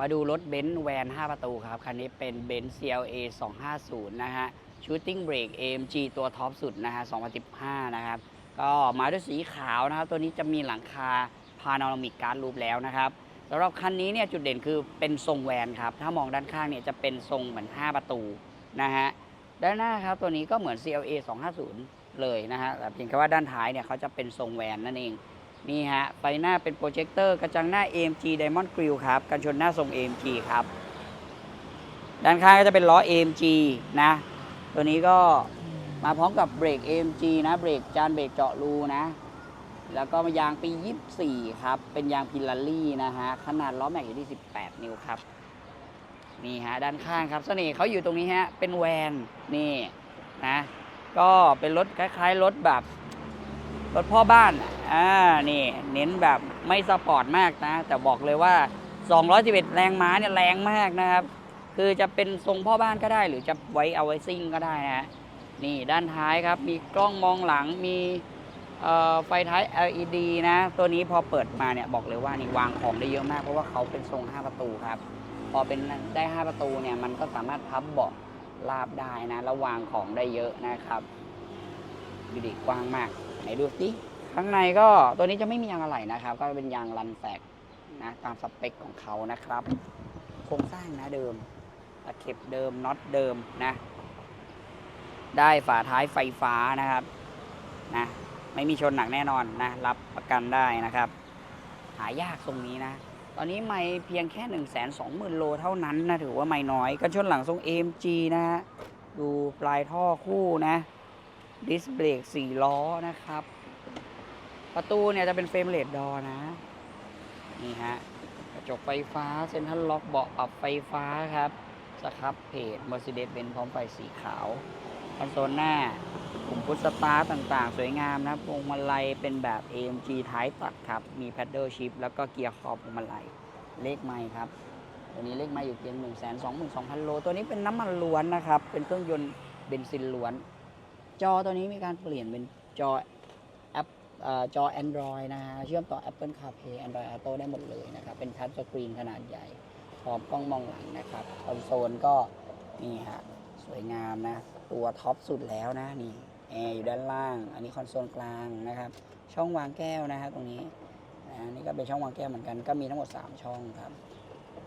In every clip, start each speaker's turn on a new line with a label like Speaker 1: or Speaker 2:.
Speaker 1: มาดูรถเบนซ์แวน 5 ประตูครับ คันนี้เป็นเบนซ์ CLA 250 นะฮะ Shooting Brake AMG ตัวท็อปสุดนะฮะ 2015 นะครับ ก็มาด้วยสีขาวนะครับ ตัวนี้จะมีหลังคาพา n o รามิกการ์ดรูปแล้วนะครับสำหรับคันนี้เนี่ยจุดเด่นคือเป็นทรงแวนครับ ถ้ามองด้านข้างเนี่ยจะเป็นทรงเหมือน 5 ประตูนะฮะ ด้านหน้าครับตัวนี้ก็เหมือน CLA 250 เลยนะฮะ แต่เพียงแค่ว่าด้านท้ายเนี่ยเขาจะเป็นทรงแวนนั่นเอง นี่ฮะ ไฟหน้าเป็นโปรเจคเตอร์กระจังหน้า AMG Diamond Grill ครับ กันชนหน้าทรง AMG ครับ ด้านข้างก็จะเป็นล้อ AMG นะ ตัวนี้ก็มาพร้อมกับเบรก AMG นะ เบรกจานเบรกเจาะรูนะ แล้วก็มายางปี 24 ครับ เป็นยางพิลารี่นะฮะ ขนาดล้อแม็กอยู่ที่ 18 นิ้วครับ นี่ฮะ ด้านข้างครับเสน่ห์เขาอยู่ตรงนี้ฮะ เป็นแวน นี่นะ ก็เป็นรถคล้ายๆรถแบบ รถพ่อบ้าน อ่า นี่ เน้นแบบไม่สปอร์ตมากนะ แต่บอกเลยว่า 211 แรงม้าเนี่ยแรงมากนะครับ คือจะเป็นทรงพ่อบ้านก็ได้ หรือจะไว้เอาไว้ซิ่งก็ได้นะฮะนี่ด้านท้ายครับ มีกล้องมองหลัง มีไฟท้าย LED นะ ตัวนี้พอเปิดมาเนี่ยบอกเลยว่านี่วางของได้เยอะมาก เพราะว่าเขาเป็นทรง 5 ประตูครับ พอเป็นได้ 5 ประตูเนี่ยมันก็สามารถพับเบาะลาบได้นะ แล้ววางของได้เยอะนะครับดูดิกว้างมาก ไหนดูสิข้างในก็ตัวนี้จะไม่มียางอะไหล่นะครับ ก็เป็นยางรันแฟกนะตามสเปคของเขานะครับ โครงสร้างนะเดิมตะเข็บเดิมน็อตเดิมนะ ได้ฝาท้ายไฟฟ้านะครับนะไม่มีชนหนักแน่นอนนะรับประกันได้นะครับ หายากทรงนี้นะ ตอนนี้ไม่เพียงแค่ 1 2 0 0 0 0 โลเท่านั้นนะถือว่าไม่น้อยกันชนหลังทรง AMG นะฮะดูปลายท่อคู่นะ ดิสเบรก4ล้อนะครับ ประตูเนี่ยจะเป็นเฟรมเลดดอนะ นี่ฮะกระจกไฟฟ้าเซ็นทรัลล็อกเบาะปรับไฟฟ้าครับสครับเพจ Mercedes Benz พร้อมไฟสีขาวคอนโซลหน้าปุ่มพุทสตาร์ต่างๆ สวยงามนะพวงมาลัยเป็นแบบ AMG ท้ายตัดครับ มี paddle shift แล้วก็เกียร์คอพวงมาลัยเลขไม่ครับ ตัวนี้เลขไม่อยู่เพียง 1 2 2 0 0 0 โล ตัวนี้เป็นน้ำมันล้วนนะครับ เป็นเครื่องยนต์เบนซินล้วน จอตัวนี้มีการเปลี่ยนเป็นจอแอปเอ่อจอ Android นะฮะ เชื่อมต่อ Apple CarPlay Android Auto ได้หมดเลยนะครับ เป็นทัชสกรีนขนาดใหญ่ พร้อมกล้องมองหลังนะครับ คอนโซลก็นี่ฮะ สวยงามนะ ตัวท็อปสุดแล้วนะ นี่แอร์อยู่ด้านล่าง อันนี้คอนโซลกลางนะครับ ช่องวางแก้วนะฮะตรงนี้นะนี่ก็เป็นช่องวางแก้วเหมือนกัน ก็มีทั้งหมด 3 ช่องครับ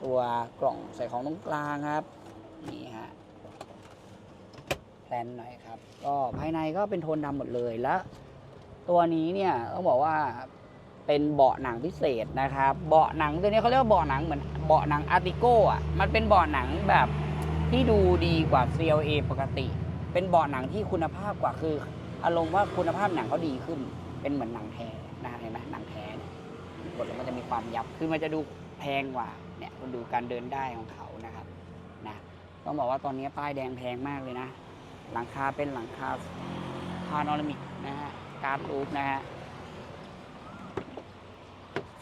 Speaker 1: ตัวกล่องใส่ของตรงกลางครับ นี่ฮะ แพลนหน่อยครับ ก็ภายในก็เป็นโทนดำหมดเลยแล้ว ตัวนี้เนี่ยต้องบอกว่าเป็นเบาะหนังพิเศษนะครับ เบาะหนังตัวนี้เขาเรียกว่าเบาะหนังเหมือนเบาะหนังอาร์ติโก้อะมันเป็นเบาะหนังแบบที่ดูดีกว่า CLA ปกติ เป็นเบาะหนังที่คุณภาพกว่าคือ อารมณ์ว่าคุณภาพหนังเขาดีขึ้น เป็นเหมือนหนังแท้นะเห็นไหมหนังแท้กดแล้วมันจะมีความยับคือมันจะดูแพงกว่าเนี่ยคุณดูการเดินได้ของเขานะครับนะต้องบอกว่าตอนนี้ป้ายแดงแพงมากเลยนะ ลังคาเป็นหลังคาพาโนรามิกนะฮะ การ์ดรูปนะฮะ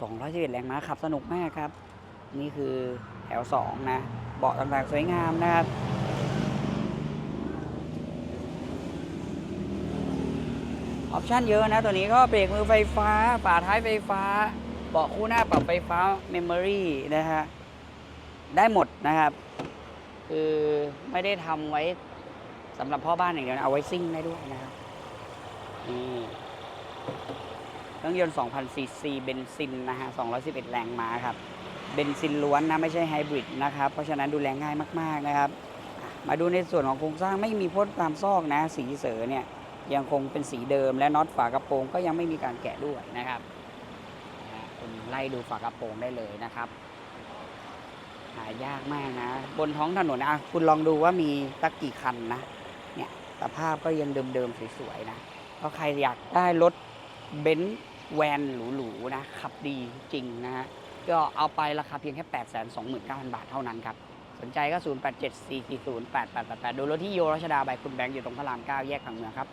Speaker 1: 211แรงม้าขับสนุกมากครับ นี่คือแถว2นะ เบาะต่างๆสวยงามนะครับออปชั่นเยอะนะ ตัวนี้ก็เบรกมือไฟฟ้าฝาท้ายไฟฟ้า เบาะคู่หน้าปรับไฟฟ้าเมมโมรีนะฮะ ได้หมดนะครับ คือไม่ได้ทำไว้ สำหรับพ่อบ้านอย่างเดียวนะเอาไว้ซิ่งได้ด้วยนะครับนี่เครื่องยนต์2,000ซีซีเบนซินนะฮะ211 แรงม้าครับ เบนซินล้วนนะ ไม่ใช่ไฮบริดนะครับ เพราะฉะนั้นดูแลง่ายมาก ๆนะครับ มาดูในส่วนของโครงสร้างไม่มีพ่นตามซอกนะ สีเสือเนี่ยยังคงเป็นสีเดิมและน็อตฝากระโปรงก็ยังไม่มีการแกะด้วยนะครับคุณไล่ดูฝากระโปรงได้เลยนะครับหายากมากนะ บนท้องถนนอะคุณลองดูว่ามีตักกี่คันนะ สภาพก็ยังเดิมๆสวยๆนะก็ใครอยากได้รถเบนซ์แวนหรูๆนะขับดีจริงนะฮะก็เอาไปราคาเพียงแค่ 8 2 9 0 0 0 บาทเท่านั้นครับ สนใจก็ 0 8 7 4 4 0 8 8 8 8 ดูรถที่โยรัชดาบายคุณแบงค์อยู่ตรงพระราม 9 แยกผังเมืองครับ